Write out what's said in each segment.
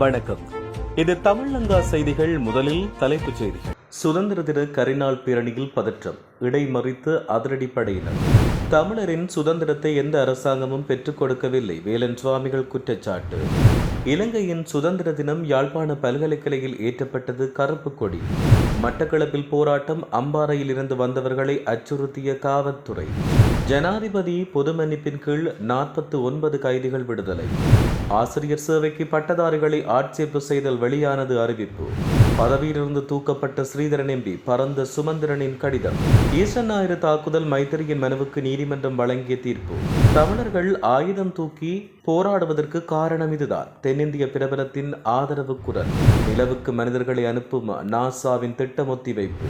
வணக்கம். இது தமிழங்கா செய்திகள் முதலில் தலைப்புச் செய்திகள். சுதந்திர தின கரிநாள் பேரணியில் பதற்றம். இடைமறித்து அதிரடிப்படையினர் தமிழரின் சுதந்திரத்தை எந்த அரசாங்கமும் பெற்றுக் கொடுக்கவில்லை. வேலன் சுவாமிகள் குற்றச்சாட்டு. இலங்கையின் சுதந்திர தினம் யாழ்ப்பாண பல்கலைக்கழகில் ஏற்றப்பட்டது கருப்பு கொடி. மட்டக்களப்பில் போராட்டம் அம்பாறையில் இருந்து வந்தவர்களை அச்சுறுத்திய காவல்துறை. ஜனாதிபதி பொது மன்னிப்பின் கீழ் நாற்பத்தி ஒன்பது கைதிகள் விடுதலை. ஆசிரியர் சேவைக்கு பட்டதாரிகளை ஆட்சேப்பு செய்தல் வெளியானது அறிவிப்பு. பதவியிலிருந்து தூக்கப்பட்ட ஸ்ரீதரன் எம்பி பரந்த சுமந்திரனின் கடிதம். ஈசன் ஞாயிறு தாக்குதல் மைத்திரியின் மனுவுக்கு நீதிமன்றம் வழங்கிய தீர்ப்பு. தமிழர்கள் ஆயுதம் தூக்கி போராடுவதற்கு காரணம் இதுதான். தென்னிந்திய பிரபலத்தின் ஆதரவு குரல். நிலவுக்கு மனிதர்களை அனுப்பும் நாசாவின் திட்டம் ஒத்திவைப்பு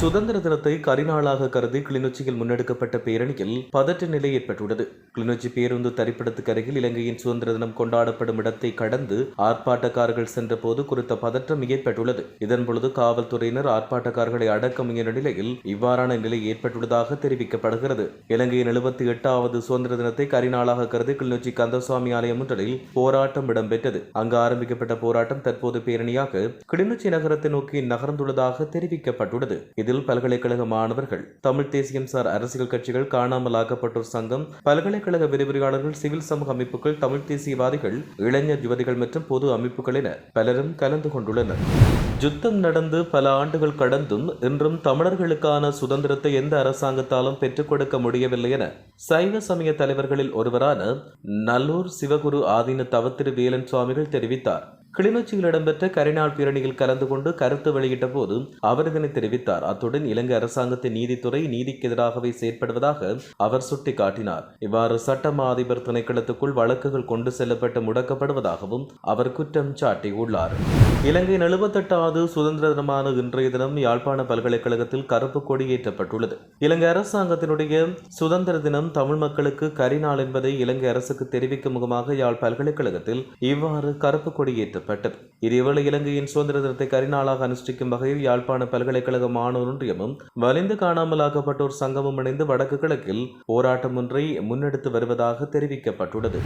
சுதந்திர தினத்தை கரிநாளாக கருதி கிளிநொச்சியில் முன்னெடுக்கப்பட்ட பேரணியில் பதற்ற நிலை ஏற்பட்டுள்ளது. கிளிநொச்சி பேருந்து தரிப்பிடத்துக்கு அருகில் இலங்கையின் சுதந்திர தினம் கொண்டாடப்படும் இடத்தை கடந்து ஆர்ப்பாட்டக்காரர்கள் சென்றபோது குறித்த பதற்றம் ஏற்பட்டுள்ளது. இதன் பொழுது காவல்துறையினர் ஆர்ப்பாட்டக்காரர்களை அடக்க முயன்ற நிலையில் இவ்வாறான நிலை ஏற்பட்டுள்ளதாக தெரிவிக்கப்படுகிறது. இலங்கையின் எழுபத்தி எட்டாவது சுதந்திர தினத்தை கரிநாளாக கருதி கிளிநொச்சி கந்தசுவாமி ஆலயம் ஒன்றில் போராட்டம் இடம்பெற்றது. அங்கு ஆரம்பிக்கப்பட்ட போராட்டம் தற்போது பேரணியாக கிளிநொச்சி நகரத்தை நோக்கி நகர்ந்துள்ளதாக தெரிவிக்கப்பட்டுள்ளது. இது இதில் பல்கலைக்கழக மாணவர்கள் தமிழ் தேசியம் சார் அரசியல் கட்சிகள் காணாமல் ஆக்கப்பட்டோர் சங்கம் பல்கலைக்கழக விரிவுரையாளர்கள் சிவில் சமூக அமைப்புகள் தமிழ் தேசியவாதிகள் இளைஞர் யுவதிகள் மற்றும் பொது அமைப்புகள் என பலரும் கலந்து கொண்டுள்ளனர். யுத்தம் நடந்து பல ஆண்டுகள் கடந்தும் இன்றும் தமிழர்களுக்கான சுதந்திரத்தை எந்த அரசாங்கத்தாலும் பெற்றுக் கொடுக்க முடியவில்லை என சைவ சமய தலைவர்களில் ஒருவரான நல்லூர் சிவகுரு ஆதீன தவத்திரு வேலன் சுவாமிகள் தெரிவித்தார். கிளிநொச்சியில் இடம்பெற்ற கரிநாள் பேரணியில் கலந்து கொண்டு கருத்து வெளியிட்ட போது அவர் இதனை தெரிவித்தார். அத்துடன் இலங்கை அரசாங்கத்தின் நீதித்துறை நீதிக்கு எதிராகவே செயற்படுவதாக அவர் சுட்டிக்காட்டினார். இவ்வாறு சட்டமா அதிபர் திணைக்களத்துக்குள் வழக்குகள் கொண்டு செல்லப்பட்டு முடக்கப்படுவதாகவும் அவர் குற்றம் சாட்டியுள்ளார். இலங்கையின் எழுபத்தெட்டாவது சுதந்திர தினமான இன்றைய தினம் யாழ்ப்பாண பல்கலைக்கழகத்தில் கருப்பு கொடி ஏற்றப்பட்டுள்ளது. இலங்கை அரசாங்கத்தினுடைய சுதந்திர தினம் தமிழ் மக்களுக்கு கரிநாள் என்பதை இலங்கை அரசுக்கு தெரிவிக்கும் முகமாக யாழ் பல்கலைக்கழகத்தில் இவ்வாறு கருப்பு கொடி ஏற்ற ஏற்றப்பட்டது இதேவேளை இலங்கையின் சுதந்திர தினத்தை கரிநாளாக அனுஷ்டிக்கும் வகையில் யாழ்ப்பாண பல்கலைக்கழக மாணவர் ஒன்றியமும் வலிந்து காணாமலாக்கப்பட்டோர் சங்கமும் இணைந்து வடக்கு கிழக்கில் போராட்டம் ஒன்றை முன்னெடுத்து வருவதாக தெரிவிக்கப்பட்டுள்ளது.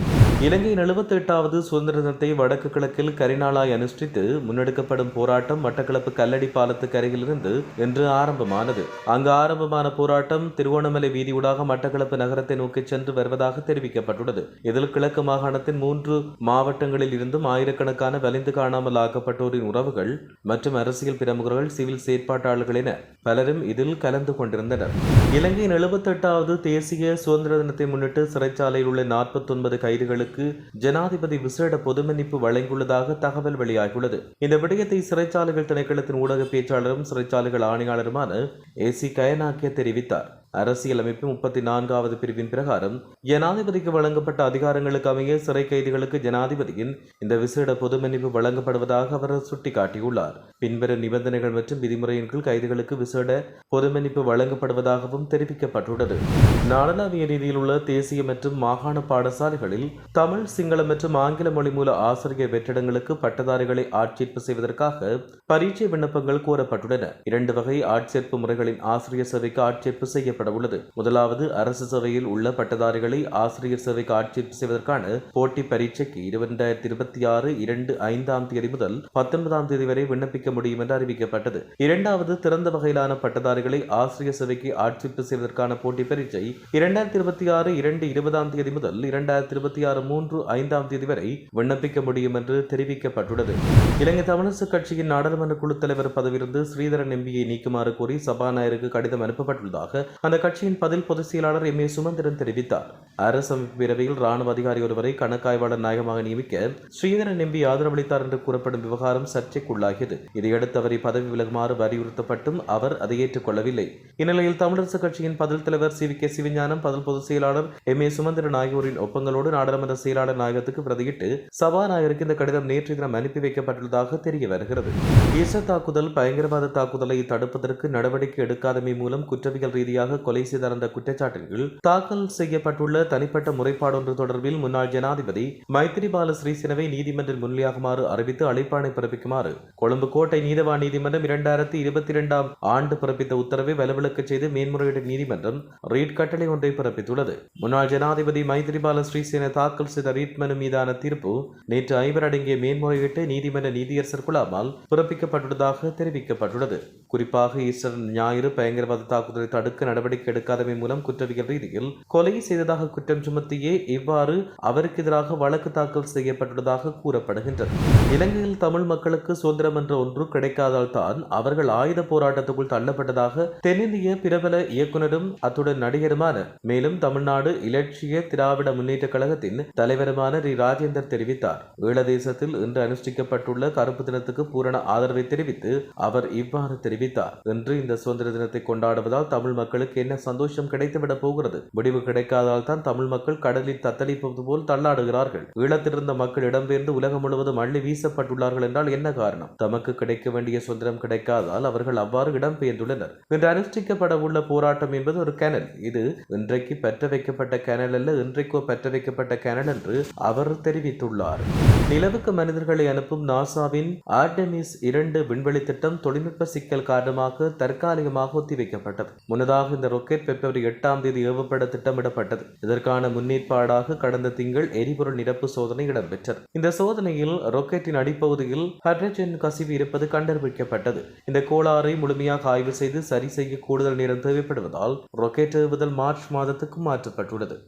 இலங்கையின் எழுபத்தி எட்டாவது சுதந்திர தினத்தை வடக்கு கிழக்கில் கரிநாளாய் அனுஷ்டித்து முன்னெடுக்கப்படும் போராட்டம் மட்டக்களப்பு கல்லடி பாலத்துக்கு அருகிலிருந்து இன்று ஆரம்பமானது. அங்கு ஆரம்பமான போராட்டம் திருவோணமலை வீதியூடாக மட்டக்களப்பு நகரத்தை நோக்கி சென்று வருவதாக தெரிவிக்கப்பட்டுள்ளது. இதில் கிழக்கு மாகாணத்தின் மூன்று மாவட்டங்களில் இருந்தும் ஆயிரக்கணக்கான வலிந்து காணாமல் ஆக்கப்பட்டோரின் உறவுகள் மற்றும் அரசியல் பிரமுகர்கள் சிவில் செயற்பாட்டாளர்கள் என பலரும் இதில் கலந்து கொண்டிருந்தனர். இலங்கையின் எழுபத்தெட்டாவது தேசிய சுதந்திர தினத்தை முன்னிட்டு சிறைச்சாலையில் உள்ள நாற்பத்தொன்பது கைதிகளுக்கு ஜனாதிபதி விசேட பொதுமன்னிப்பு வழங்கியுள்ளதாக தகவல் வெளியாகியுள்ளது. இந்த விடயத்தை சிறைச்சாலைகள் திணைக்களத்தின் ஊடக பேச்சாளரும் சிறைச்சாலைகள் ஆணையாளருமான ஏ சி கயனாக்கிய தெரிவித்தார். அரசியலமைப்பு முப்பத்தி நான்காவது பிரிவின் பிரகாரம் ஜனாதிபதிக்கு வழங்கப்பட்ட அதிகாரங்களுக்கு அமைய சிறை கைதிகளுக்கு ஜனாதிபதியின் இந்த விசேட பொது மன்னிப்பு வழங்கப்படுவதாக அவர் சுட்டிக்காட்டியுள்ளார். பின்வரும் நிபந்தனைகள் மற்றும் விதிமுறையின் கீழ் கைதிகளுக்கு விசேட பொது மன்னிப்பு வழங்கப்படுவதாகவும் தெரிவிக்கப்பட்டுள்ளது. நாடளாவிய ரீதியில் உள்ள தேசிய மற்றும் மாகாண பாடசாலைகளில் தமிழ் சிங்களம் மற்றும் ஆங்கில மொழி மூல ஆசிரியர் வெற்றிடங்களுக்கு பட்டதாரிகளை ஆட்சேர்ப்பு செய்வதற்காக பரீட்சை விண்ணப்பங்கள் கோரப்பட்டுள்ளன. இரண்டு வகை ஆட்சேர்ப்பு முறைகளின் ஆசிரியர் சேவைக்கு ஆட்சேர்ப்பு செய்யப்பட உள்ளது முதலாவது அரசு சேவையில் உள்ள பட்டதாரிகளை ஆசிரியர் சேவைக்கு ஆட்சேர்ப்பு செய்வதற்கான போட்டி பரீட்சைக்கு இரண்டாயிரத்தி இருபத்தி ஆறு இரண்டு ஐந்தாம் தேதி முதல் பத்தொன்பதாம் தேதி வரை விண்ணப்பிக்க முடியும் என்று அறிவிக்கப்பட்டது. இரண்டாவது திறந்த வகையிலான பட்டதாரிகளை ஆசிரியர் சேவைக்கு ஆட்சேர்ப்பு செய்வதற்கான போட்டி பரீட்சை இரண்டாயிரத்தி இருபத்தி ஆறு இரண்டு இருபதாம் தேதி முதல் இரண்டாயிரத்தி இருபத்தி ஆறு மூன்று ஐந்தாம் தேதி வரை விண்ணப்பிக்க முடியும் என்று தெரிவிக்கப்பட்டுள்ளது. இலங்கை தமிழரசு கட்சியின் நாடாளுமன்ற குழு தலைவர் பதவியிலிருந்து ஸ்ரீதரன் எம்பியை நீக்குமாறு கோரி சபாநாயகருக்கு கடிதம் அனுப்பப்பட்டுள்ளதாக அந்த அந்த கட்சியின் பதில் பொதுச் செயலாளர் எம் ஏ சுமந்திரன் தெரிவித்தார். அரசு பேரவையில் ராணுவ அதிகாரி ஒருவரை கணக்காய்வாளர் நாயகமாக நியமிக்க ஸ்ரீதரன் எம்பி ஆதரவளித்தார் என்று கூறப்படும் விவகாரம் சர்ச்சைக்குள்ளாகியது. இதையடுத்து அவரை பதவி விலகுமாறு வலியுறுத்தப்பட்டும் அவர் அதை ஏற்றுக்கொள்ளவில்லை. இந்நிலையில் தமிழரசு கட்சியின் பதில் தலைவர் சி வி கே சிவஞானம் பதில் பொதுச் செயலாளர் எம் ஏ சுமந்திரன் ஆகியோரின் ஒப்பங்களோடு நாடாளுமன்ற செயலாளர் நாயகத்துக்கு பிரதியிட்டு சபாநாயகருக்கு இந்த கடிதம் நேற்று தினம் அனுப்பி வைக்கப்பட்டுள்ளதாக தெரிய வருகிறது. இச தாக்குதல் பயங்கரவாத தாக்குதலை தடுப்பதற்கு நடவடிக்கை எடுக்காதமை மூலம் குற்றவியல் ரீதியாக கொலை செய்தார் என்ற குற்றச்சாட்டின் கீழ் தாக்கல் செய்யப்பட்டுள்ள தனிப்பட்ட முறைப்பாடு ஒன்று தொடர்பில் முன்னாள் ஜனாதிபதி மைத்திரிபால சிறிசேனவை நீதிமன்றம் முன்னிலையாகுமாறு அறிவித்து அழைப்பாணை பிறப்பிக்குமாறு. கொழும்பு கோட்டை நீதவான் நீதிமன்றம் இரண்டாயிரத்தி இருபத்தி இரண்டாம் ஆண்டு பிறப்பித்த உத்தரவை வலுவிழக்கச் செய்து மேன்முறையீடு நீதிமன்றம் ரீட் கட்டளை ஒன்றை பிறப்பித்துள்ளது. முன்னாள் ஜனாதிபதி மைத்திரிபால ஸ்ரீசேன தாக்கல் செய்த ரீட் மனு மீதான தீர்ப்பு நேற்று ஐவர் அடங்கிய மேன்முறையீட்டு நீதிமன்ற நீதியரசர் குழாமால் பிறப்பிக்கப்பட்டுள்ளதாக தெரிவிக்கப்பட்டுள்ளது. குறிப்பாக ஈஸ்டர் ஞாயிறு பயங்கரவாத தாக்குதலை தடுக்க நடவடிக்கை எடுக்காதமை மூலம் குற்றவியல் ரீதியில் கொலை செய்ததாக குற்றம் சுமத்தியே இவ்வாறு அவருக்கு எதிராக வழக்கு தாக்கல் செய்யப்பட்டுள்ளதாக கூறப்படுகின்றது. இலங்கையில் தமிழ் மக்களுக்கு சுதந்திரம் என்ற ஒன்று கிடைக்காதால் தான் அவர்கள் ஆயுத போராட்டத்துக்குள் தள்ளப்பட்டதாக தென்னிந்திய பிரபல இயக்குனரும் அத்துடன் நடிகருமான மேலும் தமிழ்நாடு இலட்சிய திராவிட முன்னேற்ற கழகத்தின் தலைவருமான ரி. ராஜேந்தர் தெரிவித்தார். ஈழதேசத்தில் இன்று அனுஷ்டிக்கப்பட்டுள்ள கருப்பு தினத்துக்கு பூரண ஆதரவை தெரிவித்து அவர் இவ்வாறு தெரிவித்தார். இன்று இந்த சுதந்திர தினத்தை கொண்டாடுவதால் தமிழ் மக்களுக்கு மக்களுக்கு என்ன சந்தோஷம் கிடைத்துவிட போகிறது? முடிவு கிடைக்காதால் தான் தமிழ் மக்கள் கடலில் தத்தளிப்பது போல் தள்ளாடுகிறார்கள். ஈழத்திலிருந்த மக்கள் இடம்பெயர்ந்து உலகம் முழுவதும் அள்ளி வீசப்பட்டுள்ளார்கள் என்றால் என்ன காரணம்? தமக்கு கிடைக்க வேண்டிய சுதந்திரம் கிடைக்காதால் அவர்கள் அவ்வாறு இடம்பெயர்ந்துள்ளனர். இன்று அனுஷ்டிக்கப்பட உள்ள போராட்டம் என்பது ஒரு கேனல் இது இன்றைக்கு பெற்ற வைக்கப்பட்ட கேனல் அல்ல இன்றைக்கோ பெற்ற வைக்கப்பட்ட கேனல் என்று அவர் தெரிவித்துள்ளார். நிலவுக்கு மனிதர்களை அனுப்பும் நாசாவின் ஆர்டமிஸ் இரண்டு விண்வெளி திட்டம் தொழில்நுட்ப சிக்கல் காரணமாக தற்காலிகமாக ஒத்திவைக்கப்பட்டது. முன்னதாக இந்த இந்த ரொக்கெட் பிப்ரவரி எட்டாம் தேதி ஏவப்பட திட்டமிடப்பட்டது. இதற்கான முன்னேற்பாடாக கடந்த திங்கள் எரிபொருள் நிரப்பு சோதனை இடம்பெற்றது. இந்த சோதனையில் ரொக்கெட்டின் அடிப்பகுதியில் ஹைட்ரஜன் கசிவு இருப்பது கண்டறிவிக்கப்பட்டது இந்த கோளாறை முழுமையாக ஆய்வு செய்து சரி செய்ய கூடுதல் நேரம் தேவைப்படுவதால் ரொக்கெட் ஏவுதல் மார்ச் மாதத்துக்கு மாற்றப்பட்டுள்ளது.